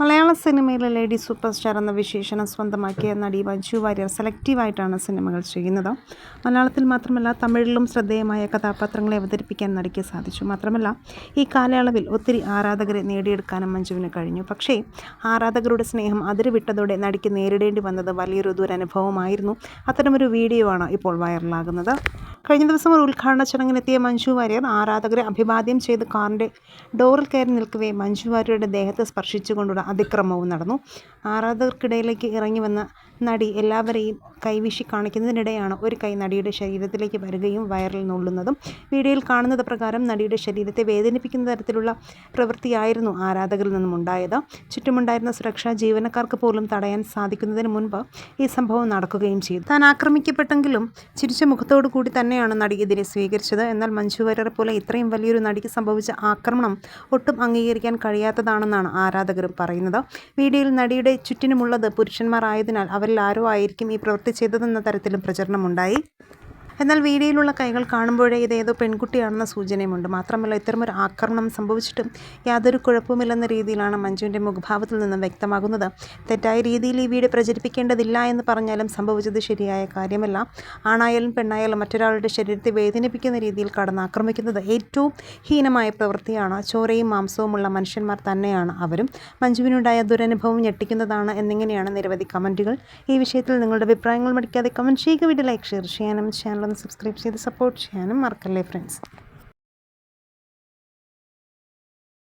മലയാള സിനിമയിലെ lady super star എന്ന വിശേഷണം സ്വന്തമാക്കിയ നടി മഞ്ജു വാര്യർ സെലക്റ്റീവായിട്ടാണ് സിനിമകൾ ചെയ്യുന്നത്. മലയാളത്തിൽ മാത്രമല്ല തമിഴിലും ശ്രദ്ധേയമായ കഥാപാത്രങ്ങളെ അവതരിപ്പിക്കാൻ നടിക്ക് സാധിച്ചു. മാത്രമല്ല ഈ കാലയളവിൽ ഒത്തിരി ആരാധകരെ നേടിയെടുക്കാനും മഞ്ജുവിന് കഴിഞ്ഞു. പക്ഷേ ആരാധകരുടെ സ്നേഹം അതിരുവിട്ടതോടെ നടിക്ക് നേരിടേണ്ടി വന്നത് വലിയൊരു ദുരനുഭവമായിരുന്നു. അത്തരമൊരു വീഡിയോ ആണ് ഇപ്പോൾ വൈറലാകുന്നത്. കഴിഞ്ഞ ദിവസം ഒരു ഉദ്ഘാടന ചടങ്ങിനെത്തിയ മഞ്ജു വാര്യർ ആരാധകരെ അഭിവാദ്യം ചെയ്ത് കാറിന്റെ ഡോറിൽ കയറി നിൽക്കവേ മഞ്ജു വാര്യരുടെ ദേഹത്തെ സ്പർശിച്ചുകൊണ്ടുള്ള അതിക്രമവും നടന്നു. ആരാധകർക്കിടയിലേക്ക് ഇറങ്ങി വന്ന നടി എല്ലാവരെയും കൈവീശി കാണിക്കുന്നതിനിടെയാണ് ഒരു കൈ നടിയുടെ ശരീരത്തിലേക്ക് വരികയും വയറിൽ നുള്ളുന്നതും. വീഡിയോയിൽ കാണുന്നത് പ്രകാരം നടിയുടെ ശരീരത്തെ വേദനിപ്പിക്കുന്ന തരത്തിലുള്ള പ്രവൃത്തിയായിരുന്നു ആരാധകരിൽ നിന്നും ഉണ്ടായത്. ചുറ്റുമുണ്ടായിരുന്ന സുരക്ഷാ ജീവനക്കാർക്ക് പോലും തടയാൻ സാധിക്കുന്നതിന് മുൻപ് ഈ സംഭവം നടക്കുകയും ചെയ്തു. താൻ ആക്രമിക്കപ്പെട്ടെങ്കിലും ചിരിച്ച മുഖത്തോടു കൂടി തന്നെയാണ് നടി ഇതിനെ സ്വീകരിച്ചത്. എന്നാൽ മഞ്ജു വാര്യരെ പോലെ ഇത്രയും വലിയൊരു നടിക്ക് സംഭവിച്ച ആക്രമണം ഒട്ടും അംഗീകരിക്കാൻ കഴിയാത്തതാണെന്നാണ് ആരാധകരും പറയുന്നത്. വീഡിയോയിൽ നടിയുടെ ചുറ്റിനുമുള്ളത് പുരുഷന്മാർ ആയതിനാൽ അവരിൽ ആരോ ആയിരിക്കും ഈ പ്രവൃത്തി ചെയ്തതെന്ന തരത്തിലും പ്രചരണമുണ്ടായി. എന്നാൽ വീഡിയോയിലുള്ള കൈകൾ കാണുമ്പോഴേ ഇത് ഏതോ പെൺകുട്ടിയാണെന്ന സൂചനയുമുണ്ട്. മാത്രമല്ല ഇത്തരമൊരു ആക്രമണം സംഭവിച്ചിട്ടും യാതൊരു കുഴപ്പമില്ലെന്ന രീതിയിലാണ് മഞ്ജുവിന്റെ മുഖഭാവത്തിൽ നിന്നും വ്യക്തമാകുന്നത്. തെറ്റായ രീതിയിൽ ഈ വീഡിയോ പ്രചരിപ്പിക്കേണ്ടതില്ല എന്ന് പറഞ്ഞാലും സംഭവിച്ചത് ശരിയായ കാര്യമല്ല. ആണായാലും പെണ്ണായാലും മറ്റൊരാളുടെ ശരീരത്തെ വേദനിപ്പിക്കുന്ന രീതിയിൽ കടന്നാക്രമിക്കുന്നത് ഏറ്റവും ഹീനമായ പ്രവൃത്തിയാണ്. ചോരയും മാംസവുമുള്ള മനുഷ്യന്മാർ തന്നെയാണ് അവരും. മഞ്ജുവിനുണ്ടായ ദുരനുഭവം ഞെട്ടിക്കുന്നതാണ് എന്നിങ്ങനെയാണ് നിരവധി കമന്റുകൾ ഈ വിഷയത്തിൽ നിങ്ങളുടെ അഭിപ്രായങ്ങൾ മടിക്കാതെ കമന്റ് ചെയ്യുക. വീഡിയോ ലൈക്ക് ഷെയർ ചെയ്യാനും ചാനൽ ഒന്ന് സബ്സ്ക്രൈബ് ചെയ്ത് സപ്പോർട്ട് ചെയ്യാനും മറക്കല്ലേ ഫ്രണ്ട്സ്